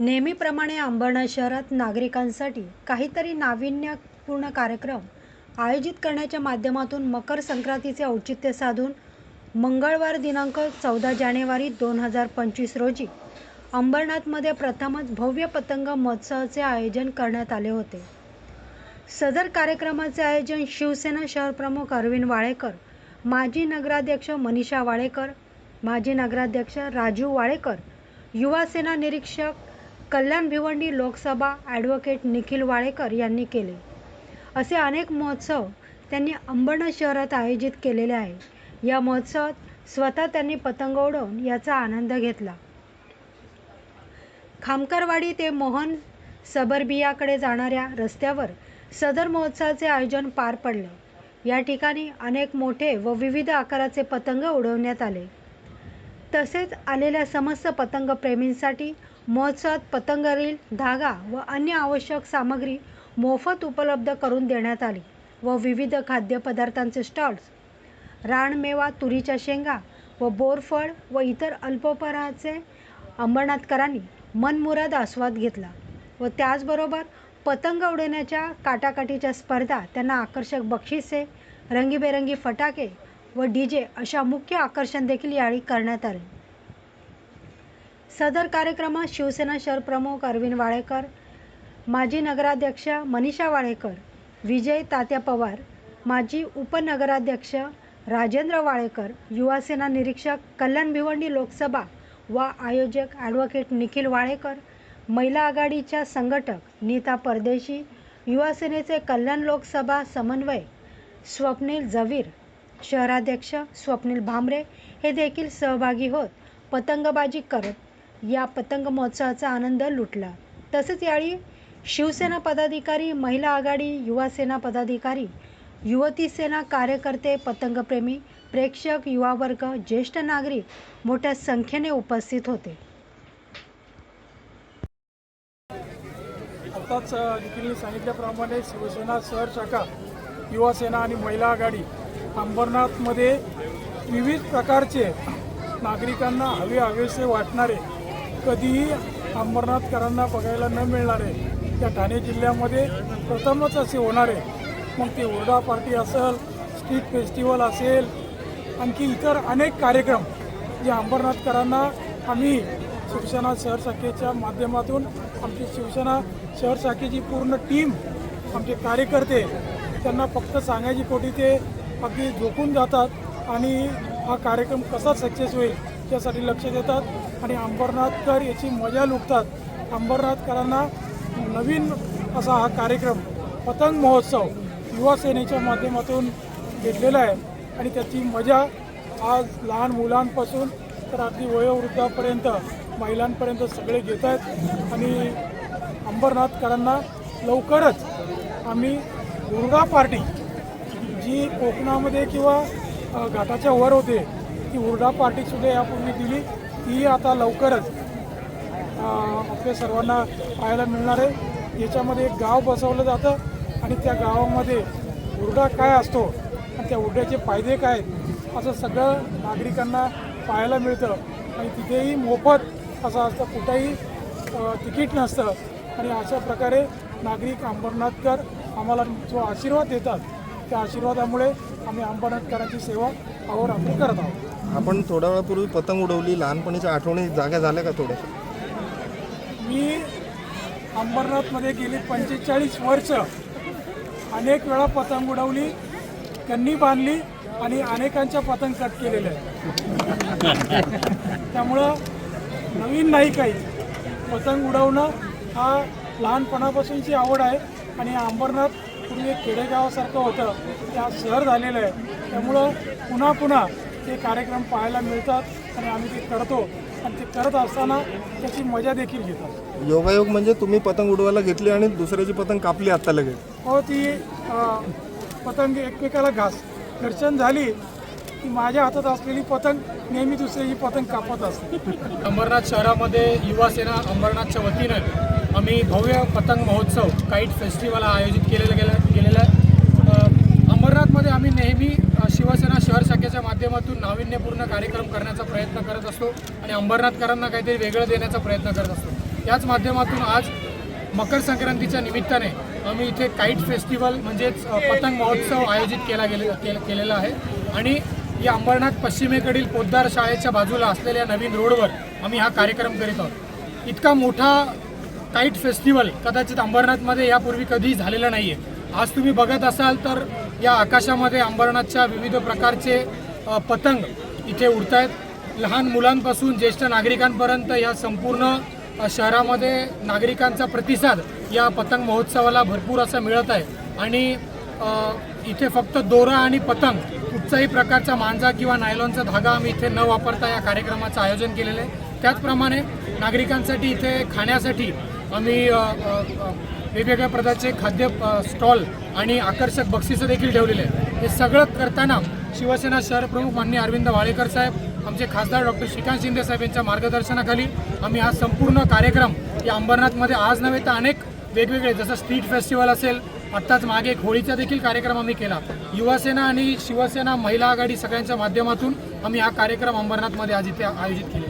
नेहमीप्रमाणे अंबरनाथ शहरात नागरिकांसाठी काहीतरी नाविन्यपूर्ण कार्यक्रम आयोजित करण्याच्या माध्यमातून मकर संक्रांतीचे औचित्य साधून मंगळवार दिनांक चौदा जानेवारी दोन हजार पंचवीस रोजी अंबरनाथमध्ये प्रथमच भव्य पतंग महोत्सवाचे आयोजन करण्यात आले होते. सदर कार्यक्रमाचे आयोजन शिवसेना शहरप्रमुख अरविंद वाळेकर माजी नगराध्यक्ष मनीषा वाळेकर माजी नगराध्यक्ष राजू वाळेकर युवासेना निरीक्षक कल्याण भिवंडी लोकसभा ॲडव्होकेट निखिल वाळेकर यांनी केले. असे अनेक महोत्सव त्यांनी अंबरनाथ शहरात आयोजित केलेले आहे. या महोत्सवात स्वतः त्यांनी पतंग उडवून याचा आनंद घेतला. खामकरवाडी ते मोहन सबरबियाकडे जाणाऱ्या रस्त्यावर सदर महोत्सवाचे आयोजन पार पडले. या ठिकाणी अनेक मोठे व विविध आकाराचे पतंग उडवण्यात आले. तसेच आलेल्या समस्त पतंगप्रेमींसाठी महोत्सवात पतंग धागा व अन्य आवश्यक सामग्री मोफत उपलब्ध करून देण्यात आली व विविध खाद्यपदार्थांचे स्टॉल्स रानमेवा तुरीच्या शेंगा व बोरफळ व इतर अल्पोपहाराचे अंबरनाथकरांनी मनमुराद आस्वाद घेतला व त्याचबरोबर पतंग उडवण्याच्या काटाकाटीच्या स्पर्धा त्यांना आकर्षक बक्षिसे रंगीबेरंगी फटाके व डी जे अशा मुख्य आकर्षण देखील यावेळी करण्यात आले. सदर कार्यक्रमात शिवसेना शहरप्रमुख अरविंद वाळेकर माजी नगराध्यक्ष मनीषा वाळेकर विजय तात्या पवार माजी उपनगराध्यक्ष राजेंद्र वाळेकर युवासेना निरीक्षक कल्याण भिवंडी लोकसभा व आयोजक ॲडव्होकेट निखिल वाळेकर महिला आघाडीच्या संघटक नीता परदेशी युवासेनेचे कल्याण लोकसभा समन्वय स्वप्नील जवीर शहराध्यक्ष स्वप्नील भामरे हे देखील सहभागी होत पतंगबाजी करत या पतंग महोत्सवाचा आनंद लुटला. तसेच यावेळी शिवसेना पदाधिकारी महिला आघाडी युवा सेना पदाधिकारी युवती सेना कार्यकर्ते पतंगप्रेमी प्रेक्षक युवावर्ग ज्येष्ठ नागरिक मोठ्या संख्येने उपस्थित होते. आताच निखिलने सांगितल्याप्रमाणे शिवसेना शहर शाखा युवा सेना आणि महिला आघाडी अंबरनाथमध्ये विविध प्रकारचे नागरिकांना हवे हवेसे वाटणारे कधीही अंबरनाथकरांना बघायला न मिळणारे त्या ठाणे जिल्ह्यामध्ये प्रथमच असे होणारे. मग ते ओरडा पार्टी असेल स्ट्रीट फेस्टिवल असेल आणखी इतर अनेक कार्यक्रम जे अंबरनाथकरांना आम्ही शिवसेना शहर शाखेच्या माध्यमातून आमची शिवसेना शहर शाखेची पूर्ण टीम आमचे कार्यकर्ते त्यांना फक्त सांगायची पोटी ते अगदी झोकून जातात आणि हा कार्यक्रम कसा सक्सेस होईल त्यासाठी लक्ष देतात. आणि अंबरनाथकर याची मजा लुटतात. अंबरनाथकरांना नवीन असा हा कार्यक्रम पतंग महोत्सव युवा सेनेच्या माध्यमातून घेतलेला आहे. आणि त्याची मजा आज लहान मुलांपासून तर अगदी वयोवृद्धापर्यंत महिलांपर्यंत सगळे घेत आहेत. आणि अंबरनाथकरांना लवकरच आम्ही दुर्गा पार्टी जी कोकणामध्ये किंवा घाटाच्या वर होते ती हुरडा पार्टीसुद्धा यापूर्वी दिली. ती आता लवकरच आपल्या सर्वांना पाहायला मिळणार आहे. याच्यामध्ये एक गाव बसवलं जातं आणि त्या गावामध्ये उर्डा काय असतो आणि त्या उर्ड्याचे फायदे काय असं सगळं नागरिकांना पाहायला मिळतं. आणि तिथेही मोफत असं असतं कुठंही तिकीट नसतं. आणि अशा प्रकारे नागरिक अंबरनाथकर आम्हाला जो आशीर्वाद देतात त्या आशीर्वादामुळे आम्ही अंबरनाथकरांची सेवा अहोरात्र करत आहोत. आपण थोड्या वेळापूर्वी पतंग उडवली लहानपणीच्या आठवणी जाग्या झाल्या का थोड्या? मी अंबरनाथमध्ये गेली पंचेचाळीस वर्ष. अनेक वेळा पतंग उडवली कन्नी बांधली आणि अनेकांच्या पतंग कट केलेले आहे त्यामुळं नवीन नाही काही. पतंग उडवणं हा लहानपणापासूनची आवड आहे आणि अंबरनाथ पूर्वी एक खेडेगावासारखं होतं. ते आज शहर झालेलं आहे. त्यामुळं पुन्हा पुन्हा ते कार्यक्रम पाहायला मिळतात आणि आम्ही ते करतो. आणि ते करत असताना त्याची मजा देखील घेतात. योगायोग म्हणजे तुम्ही पतंग उडवायला घेतली आणि दुसऱ्याची पतंग कापली आत्ता लगेच. हो ती पतंग एकमेकाला घास घर्षण झाली की माझ्या हातात असलेली पतंग नेहमी दुसऱ्याची पतंग कापत असते. अंबरनाथ शहरामध्ये युवा सेना अंबरनाथच्या वतीनं आम्ही भव्य पतंग महोत्सव काईट फेस्टिवल आयोजित केलेला गेला गेलेला आहे अ, अंबरनाथमध्ये आम्ही नेहमी अ, शिवसेना शहर शाखेच्या माध्यमातून नाविन्यपूर्ण कार्यक्रम करण्याचा प्रयत्न करत असतो आणि अंबरनाथकरांना काहीतरी वेगळं देण्याचा प्रयत्न करत असतो. याच माध्यमातून आज मकर संक्रांतीच्या निमित्ताने आम्ही इथे काईट फेस्टिवल म्हणजेच पतंग महोत्सव आयोजित केला गेले केलेला आहे. आणि या अंबरनाथ पश्चिमेकडील पोद्दार शाळेच्या बाजूला असलेल्या नवीन रोडवर आम्ही हा कार्यक्रम करीत आहोत. इतका मोठा काईट फेस्टिवल कदाचित अंबरनाथमध्ये यापूर्वी कधीही झालेला नाही आहे आज तुम्ही बघत असाल तर या आकाशामध्ये अंबरनाथच्या विविध प्रकारचे पतंग इथे उडत आहेत लहान मुलांपासून ज्येष्ठ नागरिकांपर्यंत या संपूर्ण शहरामध्ये नागरिकांचा प्रतिसाद या पतंग महोत्सवाला भरपूर असा मिळत आहे. आणि इथे फक्त दोरा आणि पतंग कुठचाही प्रकारचा मांजा किंवा नायलॉनचा धागा आम्ही इथे न वापरता या कार्यक्रमाचं आयोजन केलेलं आहे. त्याचप्रमाणे नागरिकांसाठी इथे खाण्यासाठी आम्ही वेगवेगळ्या प्रकारचे खाद्य स्टॉल आणि आकर्षक बक्षिसं देखील ठेवलेले आहे हे सगळं करताना शिवसेना शहर प्रमुख माननीय अरविंद वाळेकर साहेब आमचे खासदार डॉक्टर श्रीकांत शिंदे साहेब यांच्या मार्गदर्शनाखाली आम्ही हा संपूर्ण कार्यक्रम या अंबरनाथमध्ये आज नव्हे तर अनेक वेगवेगळे जसं स्ट्रीट फेस्टिवल असेल आत्ताच मागे एक होळीचा देखील कार्यक्रम आम्ही केला. युवासेना आणि शिवसेना महिला आघाडी सगळ्यांच्या माध्यमातून आम्ही हा कार्यक्रम अंबरनाथमध्ये आज इथे आयोजित केला